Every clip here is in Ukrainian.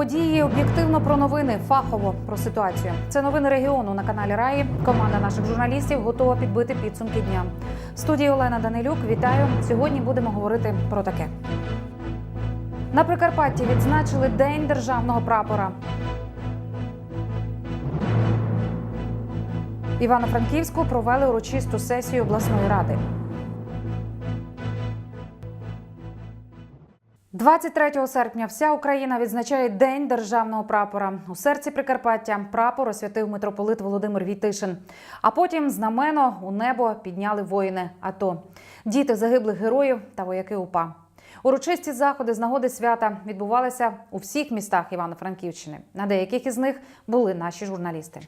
події, об'єктивно про новини, фахово про ситуацію. Це новини регіону на каналі Раї. Команда наших журналістів готова підбити підсумки дня. В студії Олена Данилюк. Вітаю. Сьогодні будемо говорити про таке. На Прикарпатті відзначили День державного прапора. Івано-Франківську провели урочисту сесію обласної ради. 23 серпня вся Україна відзначає День державного прапора. У серці Прикарпаття прапор освятив митрополит Володимир Війтишин. А потім знамено у небо підняли воїни АТО, діти загиблих героїв та вояки УПА. Урочисті заходи з нагоди свята відбувалися у всіх містах Івано-Франківщини. На деяких із них були наші журналісти.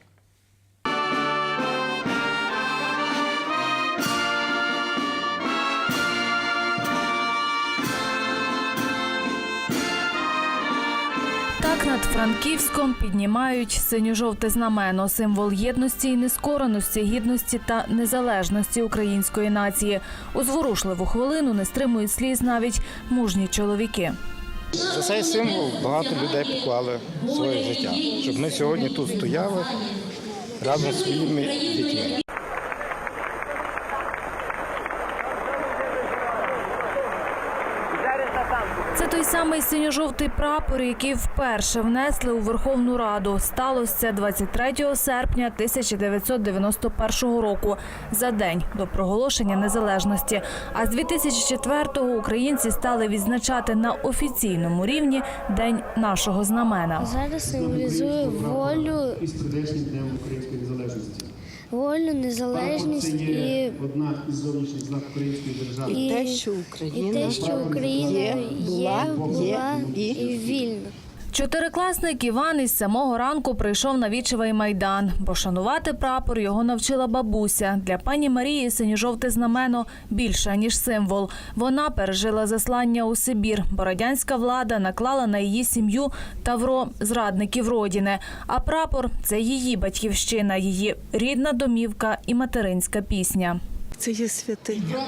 Франківськом піднімають синьо-жовте знамено, символ єдності і нескореності, гідності та незалежності української нації. У зворушливу хвилину не стримують сліз навіть мужні чоловіки. За цей символ багато людей поклали своє життя, щоб ми сьогодні тут стояли разом з своїми дітьми. Це синьо-жовтий прапор, який вперше внесли у Верховну Раду. Сталося це 23 серпня 1991 року, за день до проголошення незалежності. А з 2004-го українці стали відзначати на офіційному рівні День нашого знамена. Зараз символізує волю, української незалежності. Волю, незалежність і, одна із зовнішніх знак української держави. і, те, що і Україна те, що Україна є, є, була, була є і вільна. Чотирикласник Іван із самого ранку прийшов на вічевий майдан, бо шанувати прапор його навчила бабуся. Для пані Марії синьо-жовте знамено більше ніж символ. Вона пережила заслання у Сибір, бо радянська влада наклала на її сім'ю тавро зрадників родини. А прапор це її батьківщина, її рідна домівка і материнська пісня. це є святиня.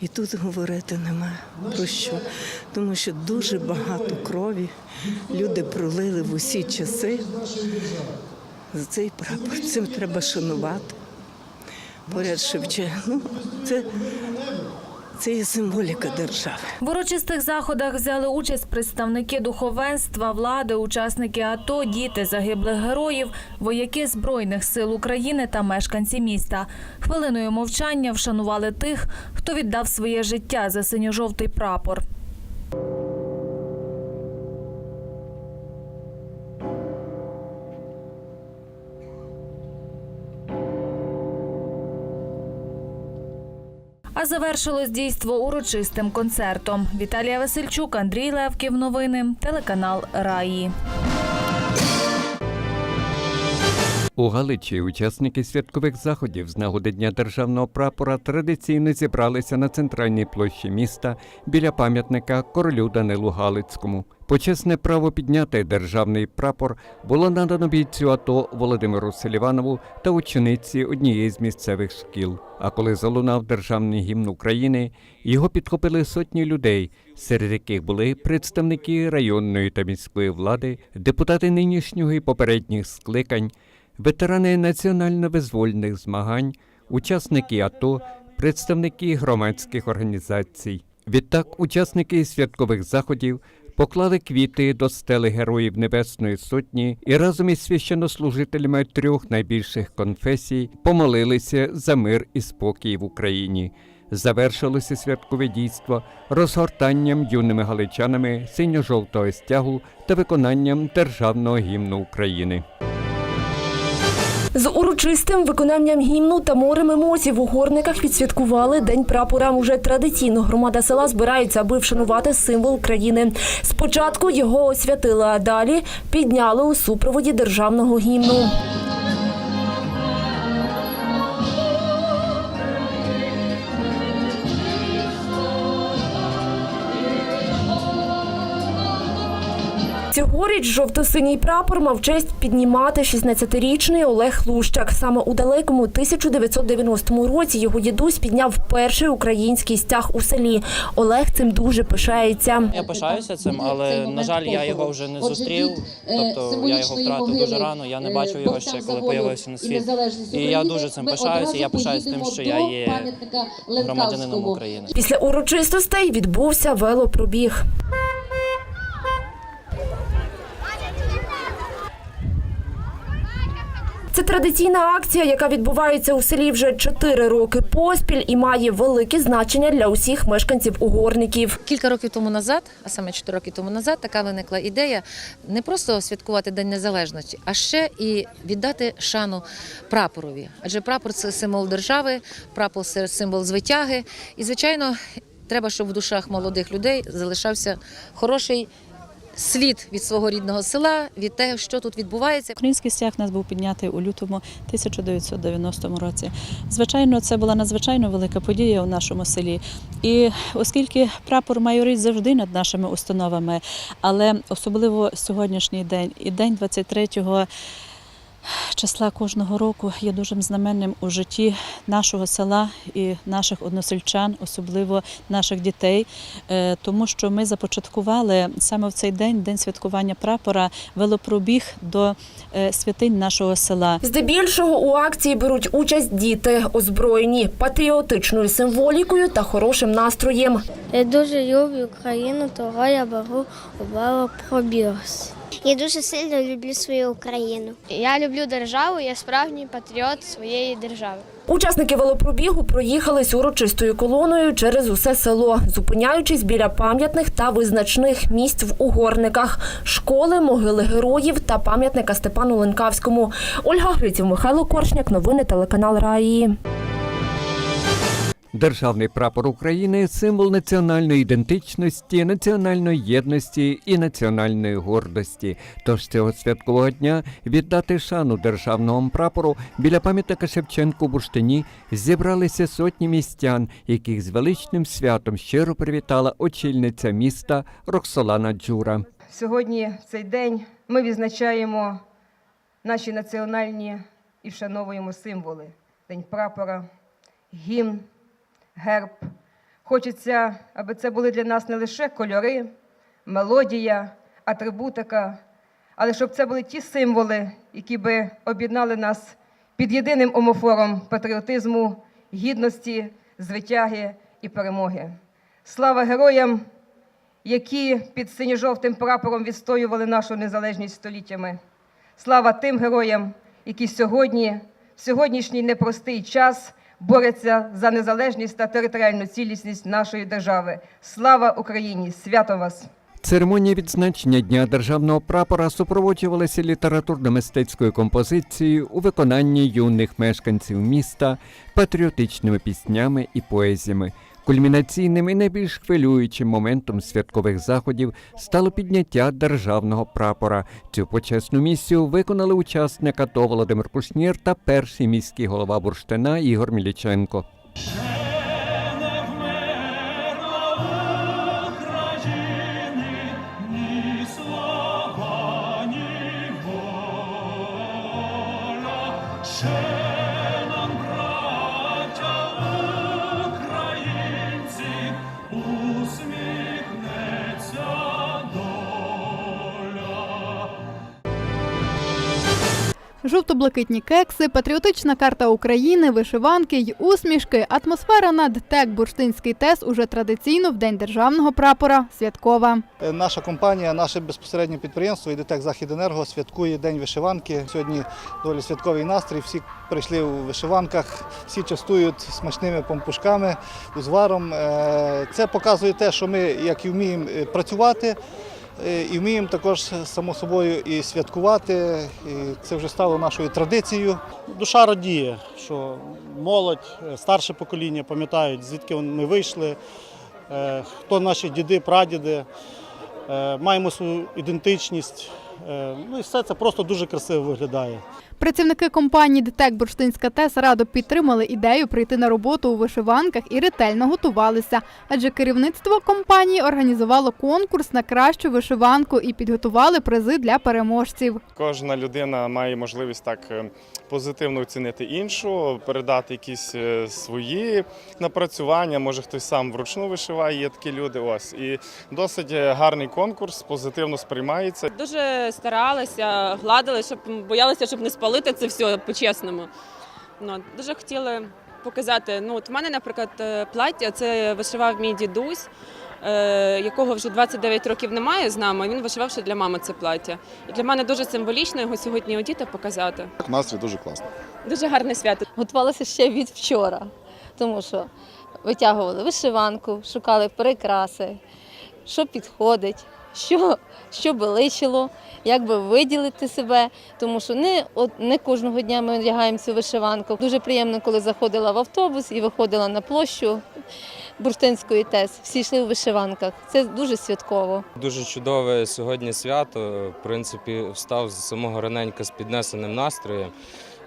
І тут говорити нема про що. Тому що дуже багато крові люди пролили в усі часи за цей прапор. Цим треба шанувати. Поряд Шевченко. Ну, це, це є символіка держави. В урочистих заходах взяли участь представники духовенства, влади, учасники АТО, діти загиблих героїв, вояки збройних сил України та мешканці міста. Хвилиною мовчання вшанували тих, хто віддав своє життя за синьо-жовтий прапор. Завершилось дійство урочистим концертом. Віталія Васильчук, Андрій Левків. Новини. Телеканал Раї. У Галичі учасники святкових заходів з нагоди Дня державного прапора традиційно зібралися на центральній площі міста біля пам'ятника королю Данилу Галицькому. Почесне право підняти державний прапор було надано бійцю АТО Володимиру Селіванову та учениці однієї з місцевих шкіл. А коли залунав державний гімн України, його підхопили сотні людей, серед яких були представники районної та міської влади, депутати нинішнього і попередніх скликань, ветерани національно-визвольних змагань, учасники АТО, представники громадських організацій. Відтак, учасники святкових заходів поклали квіти до стели Героїв Небесної Сотні і разом із священнослужителями трьох найбільших конфесій помолилися за мир і спокій в Україні. Завершилося святкове дійство розгортанням юними галичанами синьо-жовтого стягу та виконанням державного гімну України. З урочистим виконанням гімну та морем емоцій в Угорниках відсвяткували День прапора. Уже традиційно громада села збирається, аби вшанувати символ країни. Спочатку його освятили, а далі підняли у супроводі державного гімну. Цьогоріч жовто-синій прапор мав честь піднімати 16-річний Олег Лущак. Саме у далекому 1990 році його дідусь підняв перший український стяг у селі. Олег цим дуже пишається. Я пишаюся цим, але на жаль, я його вже не зустрів. Тобто я його втратив дуже рано. Я не бачив його ще, коли появився на світ. І я дуже цим пишаюся. Я пишаюся тим, що я є громадянином України. Після урочистостей відбувся велопробіг. Це традиційна акція, яка відбувається у селі вже чотири роки поспіль і має велике значення для усіх мешканців угорників. Кілька років тому назад, а саме 4 роки тому назад, така виникла ідея не просто святкувати День Незалежності, а ще і віддати шану прапорові. Адже прапор це символ держави, прапор це символ звитяги. І, звичайно, треба, щоб в душах молодих людей залишався хороший слід від свого рідного села, від те, що тут відбувається. Український стяг нас був піднятий у лютому 1990 році. Звичайно, це була надзвичайно велика подія у нашому селі. І оскільки прапор майорить завжди над нашими установами, але особливо сьогоднішній день і день 23 числа кожного року є дуже знаменним у житті нашого села і наших односельчан, особливо наших дітей, е, тому що ми започаткували саме в цей день, день святкування прапора, велопробіг до е, святинь нашого села. Здебільшого у акції беруть участь діти, озброєні патріотичною символікою та хорошим настроєм. Я дуже люблю Україну, того я беру у велопробігс. Я дуже сильно люблю свою Україну. Я люблю державу, я справжній патріот своєї держави. Учасники велопробігу проїхались урочистою колоною через усе село, зупиняючись біля пам'ятних та визначних місць в угорниках, школи, могили героїв та пам'ятника Степану Ленкавському. Ольга Гриців, Михайло Коршняк. Новини телеканал Раї. Державний прапор України символ національної ідентичності, національної єдності і національної гордості. Тож цього святкового дня віддати шану державному прапору біля пам'ятника Шевченку Бурштині зібралися сотні містян, яких з величним святом щиро привітала очільниця міста Роксолана Джура. Сьогодні, в цей день, ми відзначаємо наші національні і вшановуємо символи. День прапора, гімн, герб. Хочеться, аби це були для нас не лише кольори, мелодія, атрибутика, але щоб це були ті символи, які би об'єднали нас під єдиним омофором патріотизму, гідності, звитяги і перемоги. Слава героям! які під синьо-жовтим прапором відстоювали нашу незалежність століттями. Слава тим героям, які сьогодні, в сьогоднішній непростий час, борються за незалежність та територіальну цілісність нашої держави. Слава Україні! Свято вас! Церемонія відзначення Дня державного прапора супроводжувалася літературно-мистецькою композицією у виконанні юних мешканців міста, патріотичними піснями і поезіями. Кульмінаційним і найбільш хвилюючим моментом святкових заходів стало підняття державного прапора. Цю почесну місію виконали учасник АТО Володимир Кушнір та перший міський голова Бурштина Ігор Міліченко. Жовто-блакитні кекси, патріотична карта України, вишиванки й усмішки. Атмосфера над ТЕК Бурштинський ТЕС уже традиційно в День державного прапора святкова. Е, Наша компанія, наше безпосереднє підприємство «Ідетек Західенерго» святкує День вишиванки. Сьогодні доволі святковий настрій. Всі прийшли у вишиванках, всі частують смачними помпушками, узваром. Е, Це показує те, що ми, як і вміємо е, працювати, і вміємо також само собою і святкувати. І це вже стало нашою традицією. Душа радіє, що молодь, е, старше покоління пам'ятають, звідки ми вийшли, е, хто наші діди, прадіди. Е, Маємо свою ідентичність, Е, Ну і все це просто дуже красиво виглядає. Працівники компанії ДТЕК Бурштинська ТЕС радо підтримали ідею прийти на роботу у вишиванках і ретельно готувалися. Адже керівництво компанії організувало конкурс на кращу вишиванку і підготували призи для переможців. Кожна людина має можливість так е, позитивно оцінити іншу, передати якісь е, свої напрацювання. Може, хтось сам вручну вишиває, є такі люди. Ось і досить е, гарний конкурс, позитивно сприймається. Дуже старалися, гладили, щоб боялися, щоб не спалити це все по-чесному. Ну, дуже хотіли показати. Ну, от в мене, наприклад, е, плаття це вишивав мій дідусь, е, якого вже 29 років немає з нами. Він вишивав ще для мами це плаття. І для мене дуже символічно його сьогодні одіти показати. Настрій дуже класний. Дуже гарне свято. Готувалися ще від вчора, тому що витягували вишиванку, шукали прикраси, що підходить, що, що би личило, як би виділити себе, тому що не, от, не кожного дня ми одягаємо вишиванку. Дуже приємно, коли заходила в автобус і виходила на площу Бурштинської ТЕС. Всі йшли в вишиванках. Це дуже святково. Дуже чудове сьогодні свято. В принципі, встав з самого раненька з піднесеним настроєм.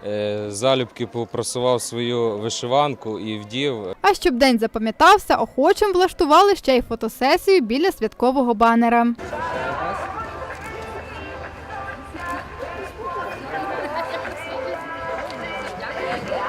Е, Залюбки попросував свою вишиванку і вдів. А щоб день запам'ятався, охочим влаштували ще й фотосесію біля святкового банера.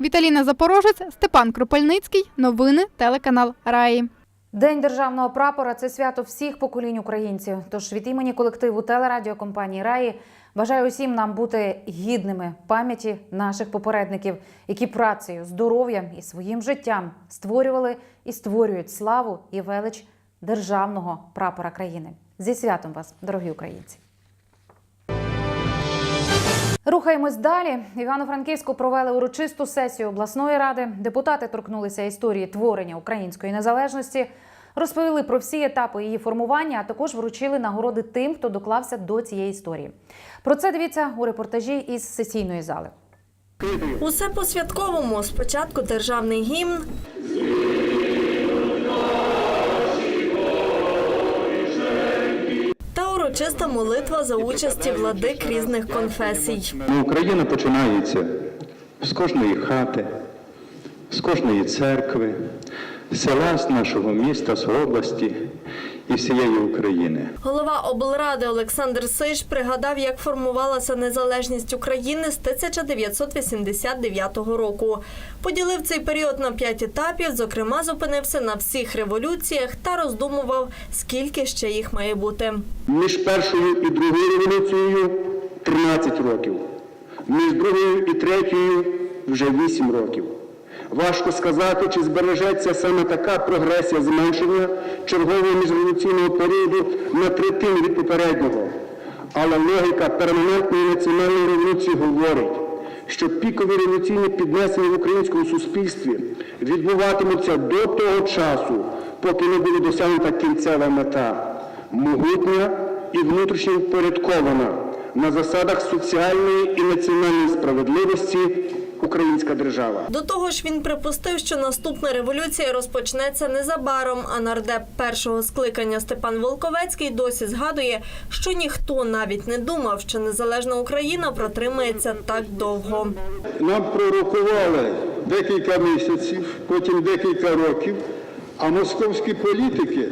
Віталіна Запорожець, Степан Кропельницький. Новини телеканал Раї. День державного прапора це свято всіх поколінь українців. Тож від імені колективу телерадіокомпанії Раї бажаю усім нам бути гідними пам'яті наших попередників, які працею, здоров'ям і своїм життям створювали і створюють славу і велич державного прапора країни. Зі святом вас, дорогі українці! Рухаємось далі. Івано-Франківську провели урочисту сесію обласної ради. Депутати торкнулися історії творення української незалежності, розповіли про всі етапи її формування, а також вручили нагороди тим, хто доклався до цієї історії. Про це дивіться у репортажі із сесійної зали. Усе по святковому. Спочатку державний гімн. Та урочиста молитва за участі владик різних конфесій. Ну, Україна починається з кожної хати, з кожної церкви, села, з нашого міста, з області і всієї України. Голова облради Олександр Сиш пригадав, як формувалася незалежність України з 1989 року. Поділив цей період на п'ять етапів, зокрема, зупинився на всіх революціях та роздумував, скільки ще їх має бути. Між першою і другою революцією 13 років, між другою і третьою вже 8 років. Важко сказати, чи збережеться саме така прогресія зменшення чергового міжреволюційного періоду на третину від попереднього. Але логіка перманентної національної революції говорить, що пікові революційні піднесення в українському суспільстві відбуватимуться до того часу, поки не буде досягнута кінцева мета могутня і внутрішньо впорядкована на засадах соціальної і національної справедливості українська держава. До того ж, він припустив, що наступна революція розпочнеться незабаром. А нардеп першого скликання Степан Волковецький досі згадує, що ніхто навіть не думав, що незалежна Україна протримається так довго. Нам пророкували декілька місяців, потім декілька років, а московські політики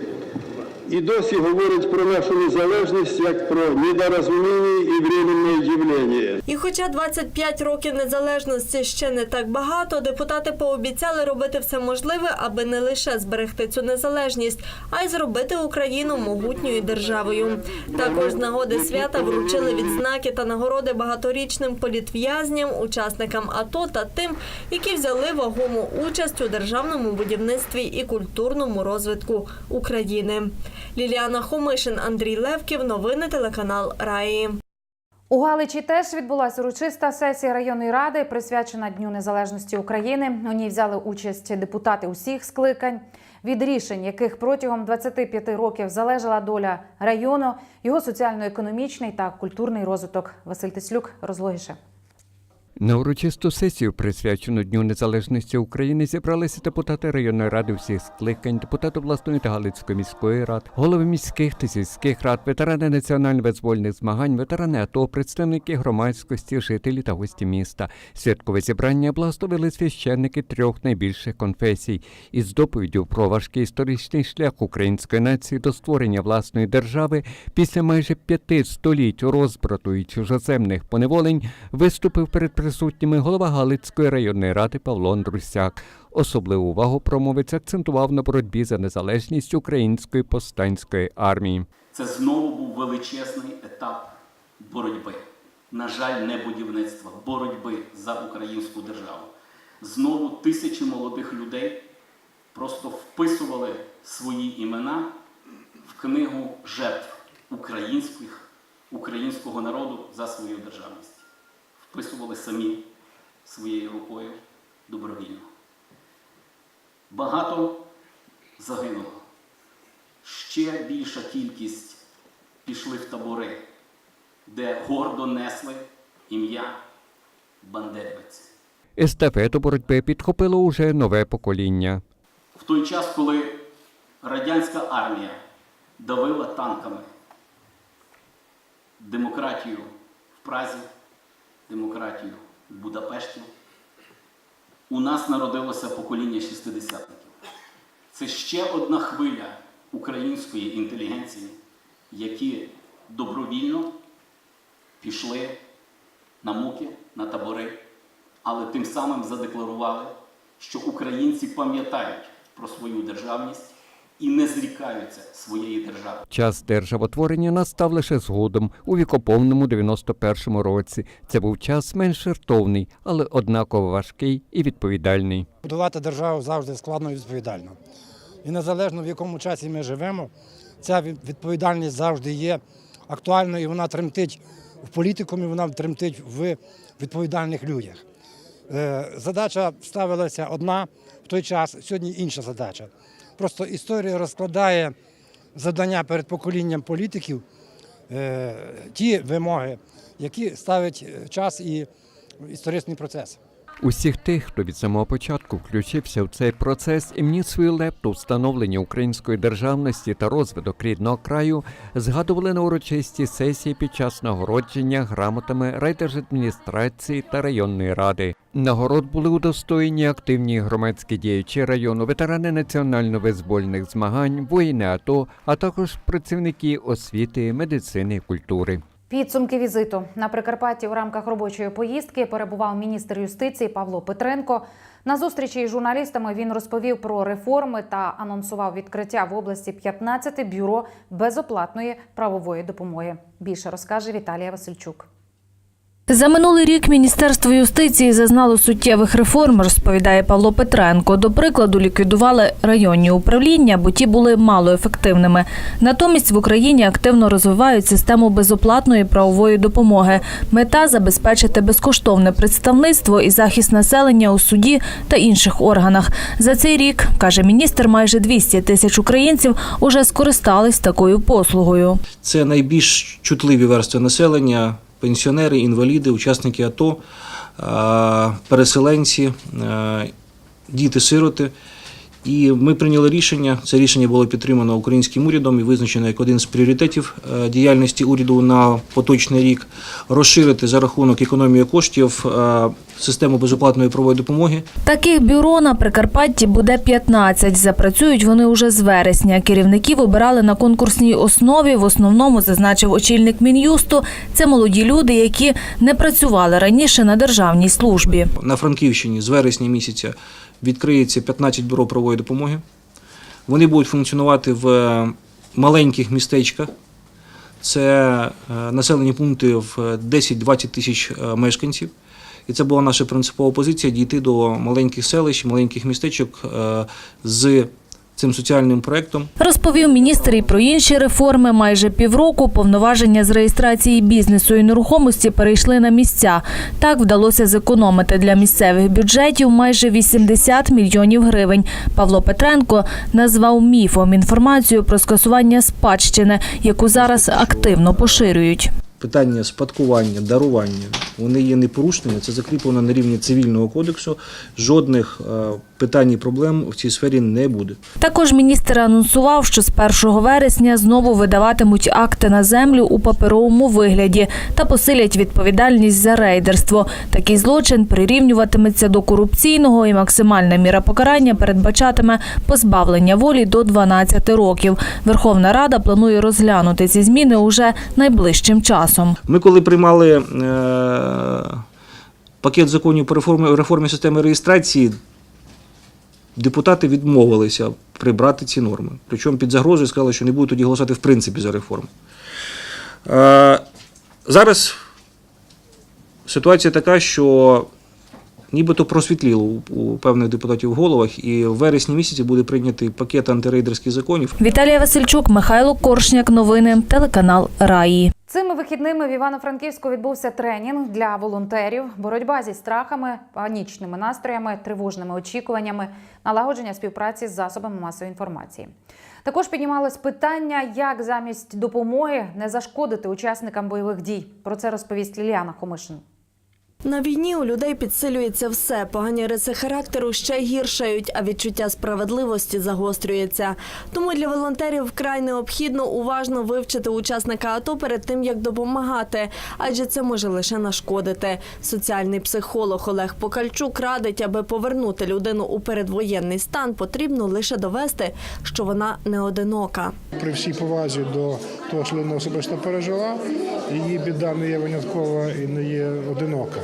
і досі говорять про нашу незалежність як про недорозуміння і временне явлення. І хоча 25 років незалежності ще не так багато, депутати пообіцяли робити все можливе, аби не лише зберегти цю незалежність, а й зробити Україну могутньою державою. Також з нагоди свята вручили відзнаки та нагороди багаторічним політв'язням, учасникам АТО та тим, які взяли вагому участь у державному будівництві і культурному розвитку України. Ліліана Хомишин, Андрій Левків. Новини телеканал Раї. У Галичі теж відбулася урочиста сесія районної ради, присвячена Дню Незалежності України. У ній взяли участь депутати усіх скликань, від рішень, яких протягом 25 років залежала доля району, його соціально-економічний та культурний розвиток. Василь Тислюк розлогіше. На урочисту сесію, присвячену Дню Незалежності України, зібралися депутати районної ради всіх скликань, депутати обласної та Галицької міської рад, голови міських та сільських рад, ветерани національно-визвольних змагань, ветерани АТО, представники громадськості, жителі та гості міста. Святкове зібрання благословили священники трьох найбільших конфесій із доповіддю про важкий історичний шлях української нації до створення власної держави після майже п'яти століть розбрату і чужоземних поневолень виступив перед присутніми голова Галицької районної ради Павло Андрусяк. Особливу увагу промовець акцентував на боротьбі за незалежність української повстанської армії. Це знову був величезний етап боротьби. На жаль, не будівництва, боротьби за українську державу. Знову тисячі молодих людей просто вписували свої імена в книгу жертв українських, українського народу за свою державність. Вписували самі своєю рукою добровільно. Багато загинуло ще більша кількість пішли в табори, де гордо несли ім'я бандерівець. Естафету боротьби підхопило уже нове покоління. В той час, коли радянська армія давила танками демократію в Празі, демократію в Будапешті, у нас народилося покоління шістидесятників. Це ще одна хвиля української інтелігенції, які добровільно пішли на муки, на табори, але тим самим задекларували, що українці пам'ятають про свою державність і не зрікаються своєї держави. Час державотворення настав лише згодом у вікоповному 91-му році. Це був час менш жертовний, але однаково важкий і відповідальний. Будувати державу завжди складно і відповідально. І незалежно в якому часі ми живемо, ця відповідальність завжди є актуальною, і вона тремтить в політикумі, вона тремтить в відповідальних людях. Е, Задача ставилася одна в той час, сьогодні інша задача. Просто історія розкладає завдання перед поколінням політиків, е, ті вимоги, які ставить е, час і історичний процес. Усіх тих, хто від самого початку включився в цей процес і вніс свою лепту встановлення української державності та розвиток рідного краю, згадували на урочистій сесії під час нагородження грамотами райдержадміністрації та районної ради. Нагород були удостоєні активні громадські діячі району, ветерани національно-визвольних змагань, воїни АТО, а також працівники освіти, медицини і культури. Підсумки візиту на Прикарпатті у рамках робочої поїздки перебував міністр юстиції Павло Петренко. На зустрічі із журналістами він розповів про реформи та анонсував відкриття в області 15 бюро безоплатної правової допомоги. Більше розкаже Віталія Васильчук. За минулий рік Міністерство юстиції зазнало суттєвих реформ, розповідає Павло Петренко. До прикладу, ліквідували районні управління, бо ті були малоефективними. Натомість в Україні активно розвивають систему безоплатної правової допомоги. Мета забезпечити безкоштовне представництво і захист населення у суді та інших органах. За цей рік, каже міністр, майже 200 тисяч українців уже скористались такою послугою. Це найбільш чутливі верстви населення, пенсіонери, інваліди, учасники АТО, переселенці, діти-сироти. І ми прийняли рішення. Це рішення було підтримано українським урядом і визначено як один з пріоритетів е, діяльності уряду на поточний рік розширити за рахунок економії коштів е, систему безоплатної правової допомоги. Таких бюро на Прикарпатті буде 15. Запрацюють вони уже з вересня. Керівників обирали на конкурсній основі. В основному зазначив очільник мін'юсту. Це молоді люди, які не працювали раніше на державній службі. На Франківщині з вересня місяця відкриється 15 бюро правової допомоги. Вони будуть функціонувати в е, маленьких містечках. Це е, населені пункти в 10-20 тисяч е, мешканців. І це була наша принципова позиція дійти до маленьких селищ, маленьких містечок з цим соціальним проєктом. Розповів міністр і про інші реформи. Майже півроку повноваження з реєстрації бізнесу і нерухомості перейшли на місця. Так вдалося зекономити для місцевих бюджетів майже 80 мільйонів гривень. Павло Петренко назвав міфом інформацію про скасування спадщини, яку зараз активно поширюють. Питання спадкування, дарування, вони є непорушними. Це закріплено на рівні цивільного кодексу. Жодних е, питань і проблем в цій сфері не буде. Також міністр анонсував, що з 1 вересня знову видаватимуть акти на землю у паперовому вигляді та посилять відповідальність за рейдерство. Такий злочин прирівнюватиметься до корупційного і максимальна міра покарання передбачатиме позбавлення волі до 12 років. Верховна Рада планує розглянути ці зміни уже найближчим часом. Ми коли приймали е, пакет законів по реформі, реформі системи реєстрації, депутати відмовилися прибрати ці норми. Причому під загрозою сказали, що не будуть тоді голосувати в принципі за реформу. Е, зараз ситуація така, що нібито просвітліло у, певних депутатів в головах, і в вересні місяці буде прийнятий пакет антирейдерських законів. Віталія Васильчук, Михайло Коршняк. Новини телеканал Раї. Цими вихідними в Івано-Франківську відбувся тренінг для волонтерів, боротьба зі страхами, панічними настроями, тривожними очікуваннями, налагодження співпраці з засобами масової інформації. Також піднімалось питання, як замість допомоги не зашкодити учасникам бойових дій. Про це розповість Ліліана Хомишин. На війні у людей підсилюється все. Погані риси характеру ще гіршають, а відчуття справедливості загострюється. Тому для волонтерів вкрай необхідно уважно вивчити учасника АТО перед тим, як допомагати, адже це може лише нашкодити. Соціальний психолог Олег Покальчук радить, аби повернути людину у передвоєнний стан, потрібно лише довести, що вона не одинока. При всій повазі до того, що людина особисто пережила, її біда не є виняткова і не є одинока.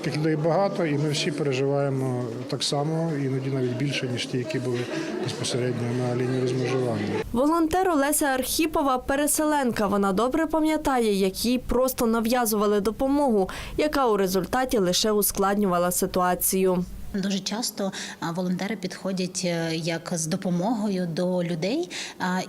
Таких людей багато, і ми всі переживаємо так само, іноді навіть більше, ніж ті, які були безпосередньо на лінії розмежування. Волонтер Олеся Архіпова переселенка. Вона добре пам'ятає, як їй просто нав'язували допомогу, яка у результаті лише ускладнювала ситуацію. Дуже часто волонтери підходять е, як з допомогою до людей,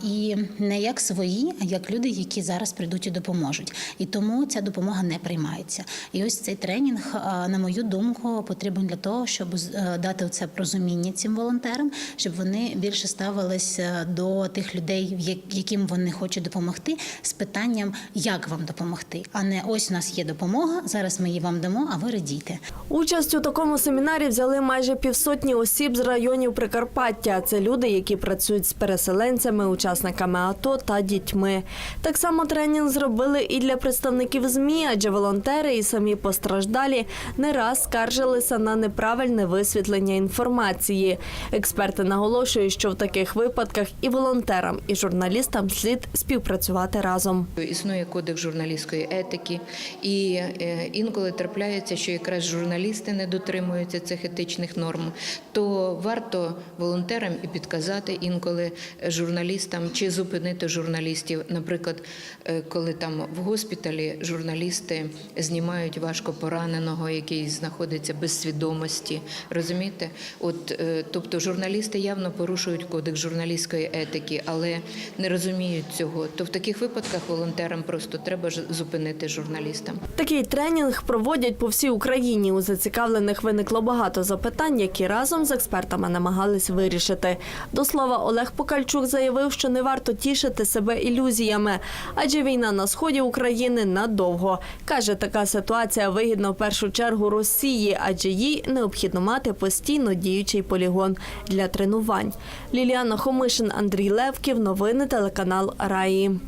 і не як свої, а як люди, які зараз прийдуть і допоможуть. І тому ця допомога не приймається. І ось цей тренінг, на мою думку, потрібен для того, щоб е, дати це розуміння цим волонтерам, щоб вони більше ставилися до тих людей, яким вони хочуть допомогти, з питанням, як вам допомогти, а не ось у нас є допомога. Зараз ми її вам дамо, а ви радійте. Участь у такому семінарі взяли майже півсотні осіб з районів Прикарпаття. Це люди, які працюють з переселенцями, учасниками АТО та дітьми. Так само тренінг зробили і для представників ЗМІ, адже волонтери і самі постраждалі не раз скаржилися на неправильне висвітлення інформації. Експерти наголошують, що в таких випадках і волонтерам, і журналістам слід співпрацювати разом. Існує кодекс журналістської етики, і е, інколи трапляється, що якраз журналісти не дотримуються цих етичних норм. То варто волонтерам і підказати інколи журналістам чи зупинити журналістів. Наприклад, е, коли там в госпіталі журналісти знімають важко пораненого, який знаходиться без свідомості. Розумієте? От е, тобто журналісти явно порушують кодекс журналістської етики, але не розуміють цього. То в таких випадках волонтерам просто треба зупинити журналістам. Такий тренінг проводять по всій Україні. У зацікавлених виникло багато запитань, які разом з експертами намагались вирішити. До слова, Олег Покальчук заявив, що не варто тішити себе ілюзіями, адже війна на сході України надовго. Каже, така ситуація вигідна в першу чергу Росії, адже їй необхідно мати постійно діючий полігон для тренувань. Ліліана Хомишин, Андрій Левків. Новини телеканал Раї.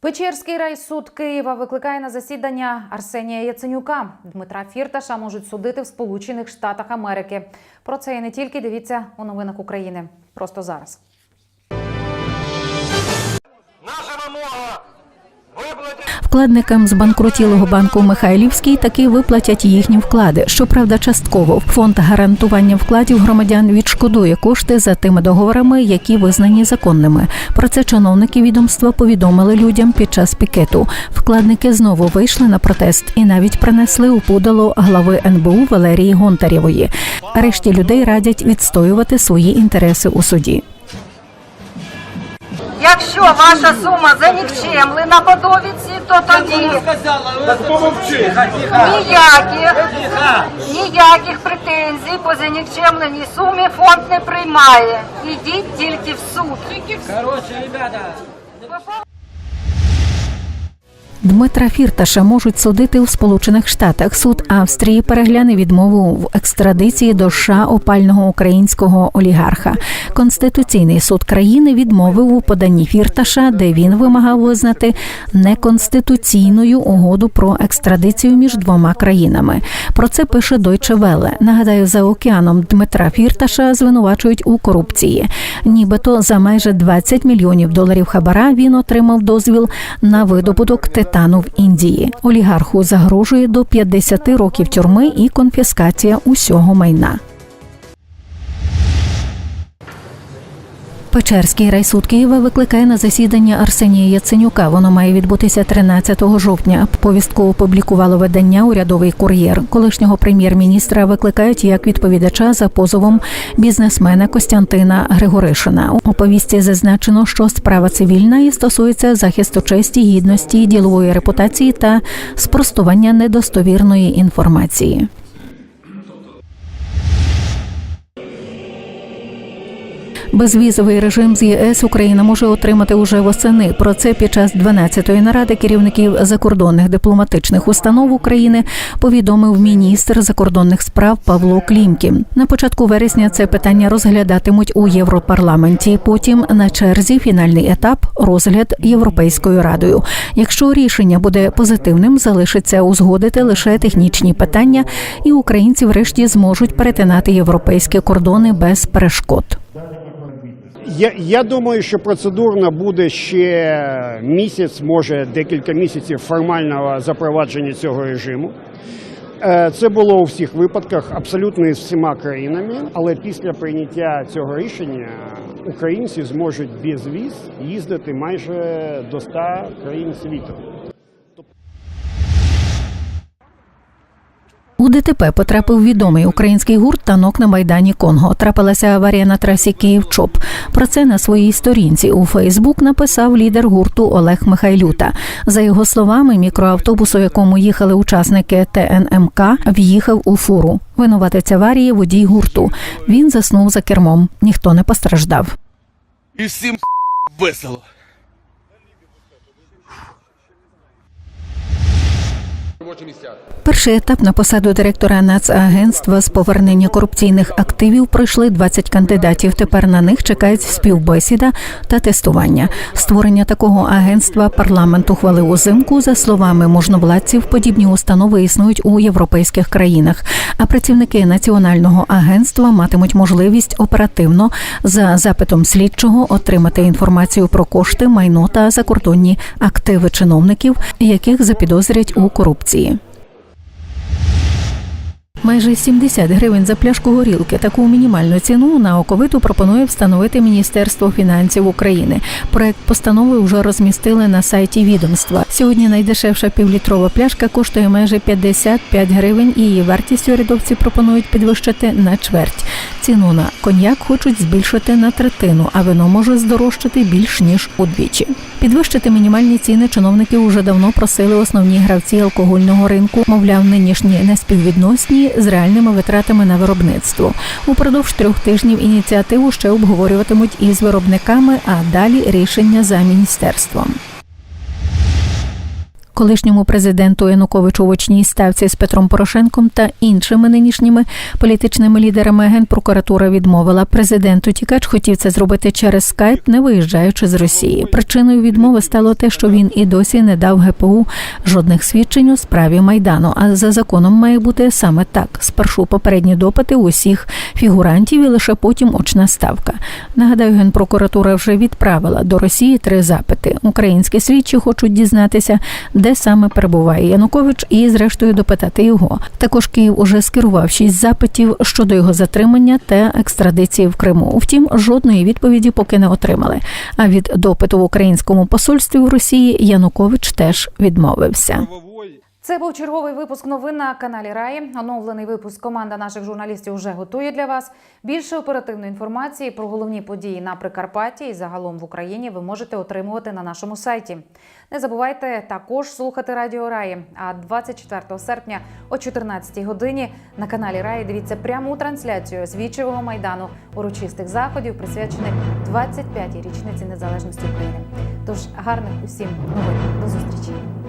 Печерський райсуд Києва викликає на засідання Арсенія Яценюка. Дмитра Фірташа можуть судити в Сполучених Штатах Америки. Про це і не тільки дивіться у новинах України. Просто зараз. Вкладникам з банкрутілого банку Михайлівський таки виплатять їхні вклади. Щоправда, частково фонд гарантування вкладів громадян відшкодує кошти за тими договорами, які визнані законними. Про це чиновники відомства повідомили людям під час пікету. Вкладники знову вийшли на протест і навіть принесли у пудало глави НБУ Валерії Гонтарєвої. Решті людей радять відстоювати свої інтереси у суді. Якщо ваша сума занікчемлена по довідці, то тоді ніяких, ніяких претензій по занікчемленій сумі фонд не приймає. Ідіть тільки в суд. Дмитра Фірташа можуть судити у Сполучених Штатах. Суд Австрії перегляне відмову в екстрадиції до США опального українського олігарха. Конституційний суд країни відмовив у поданні Фірташа, де він вимагав визнати неконституційною угоду про екстрадицію між двома країнами. Про це пише Deutsche Welle. Нагадаю, за океаном Дмитра Фірташа звинувачують у корупції. Нібито за майже 20 мільйонів доларів хабара він отримав дозвіл на видобуток титану в Індії. Олігарху загрожує до 50 років тюрми і конфіскація усього майна. Печерський райсуд Києва викликає на засідання Арсенія Яценюка. Воно має відбутися 13 жовтня. Повістку опублікувало видання Урядовий кур'єр. Колишнього прем'єр-міністра викликають як відповідача за позовом бізнесмена Костянтина Григоришина. У повістці зазначено, що справа цивільна і стосується захисту честі, гідності, ділової репутації та спростування недостовірної інформації. Безвізовий режим з ЄС Україна може отримати уже восени. Про це під час 12-ї наради керівників закордонних дипломатичних установ України повідомив міністр закордонних справ Павло Клімкін. На початку вересня це питання розглядатимуть у Європарламенті. Потім на черзі фінальний етап розгляд Європейською радою. Якщо рішення буде позитивним, залишиться узгодити лише технічні питання, і українці врешті зможуть перетинати європейські кордони без перешкод. Я, я думаю, що процедурно буде ще місяць, може декілька місяців формального запровадження цього режиму. Е, Це було у всіх випадках, абсолютно із всіма країнами. Але після прийняття цього рішення українці зможуть без віз їздити майже до 100 країн світу. У ДТП потрапив відомий український гурт танок на майдані Конго. Трапилася аварія на трасі Київ-Чоп. Про це на своїй сторінці у Фейсбук написав лідер гурту Олег Михайлюта. За його словами, мікроавтобус, у якому їхали учасники ТНМК, в'їхав у фуру. Винуватець аварії водій гурту. Він заснув за кермом. Ніхто не постраждав. І всім весело. Робочі місця. Перший етап на посаду директора Нацагентства з повернення корупційних активів пройшли 20 кандидатів. Тепер на них чекають співбесіда та тестування. Створення такого агентства парламент ухвалив узимку. За словами можновладців, подібні установи існують у європейських країнах. А працівники національного агентства матимуть можливість оперативно за запитом слідчого отримати інформацію про кошти, майно та закордонні активи чиновників, яких запідозрять у корупції. Майже 70 гривень за пляшку горілки. Таку мінімальну ціну на оковиту пропонує встановити Міністерство фінансів України. Проект постанови вже розмістили на сайті відомства. Сьогодні найдешевша півлітрова пляшка коштує майже 55 гривень, і її вартість урядовці пропонують підвищити на чверть. Ціну на коньяк хочуть збільшити на третину, а вино може здорожчати більш ніж удвічі. Підвищити мінімальні ціни чиновники вже давно просили основні гравці алкогольного ринку. Мовляв, нинішні неспіввідносні з реальними витратами на виробництво. Упродовж трьох тижнів ініціативу ще обговорюватимуть із виробниками, а далі рішення за міністерством. Колишньому президенту Януковичу в очній ставці з Петром Порошенком та іншими нинішніми політичними лідерами генпрокуратура відмовила. Президент утікач хотів це зробити через скайп, не виїжджаючи з Росії. Причиною відмови стало те, що він і досі не дав ГПУ жодних свідчень у справі майдану. А за законом має бути саме так: спершу попередні допити усіх фігурантів і лише потім очна ставка. Нагадаю, генпрокуратура вже відправила до Росії три запити. Українські слідчі хочуть дізнатися, де саме перебуває Янукович, і зрештою допитати його. Також Київ уже скерував шість запитів щодо його затримання та екстрадиції в Криму. Втім, жодної відповіді поки не отримали. А від допиту в українському посольстві в Росії Янукович теж відмовився. Це був черговий випуск новин на каналі Раї. Оновлений випуск команда наших журналістів вже готує для вас. Більше оперативної інформації про головні події на Прикарпатті і загалом в Україні ви можете отримувати на нашому сайті. Не забувайте також слухати Радіо Раї. А 24 серпня о 14 годині на каналі Раї дивіться пряму трансляцію звічевого майдану урочистих заходів, присвячених 25-й річниці незалежності України. Тож гарних усім новин до зустрічі.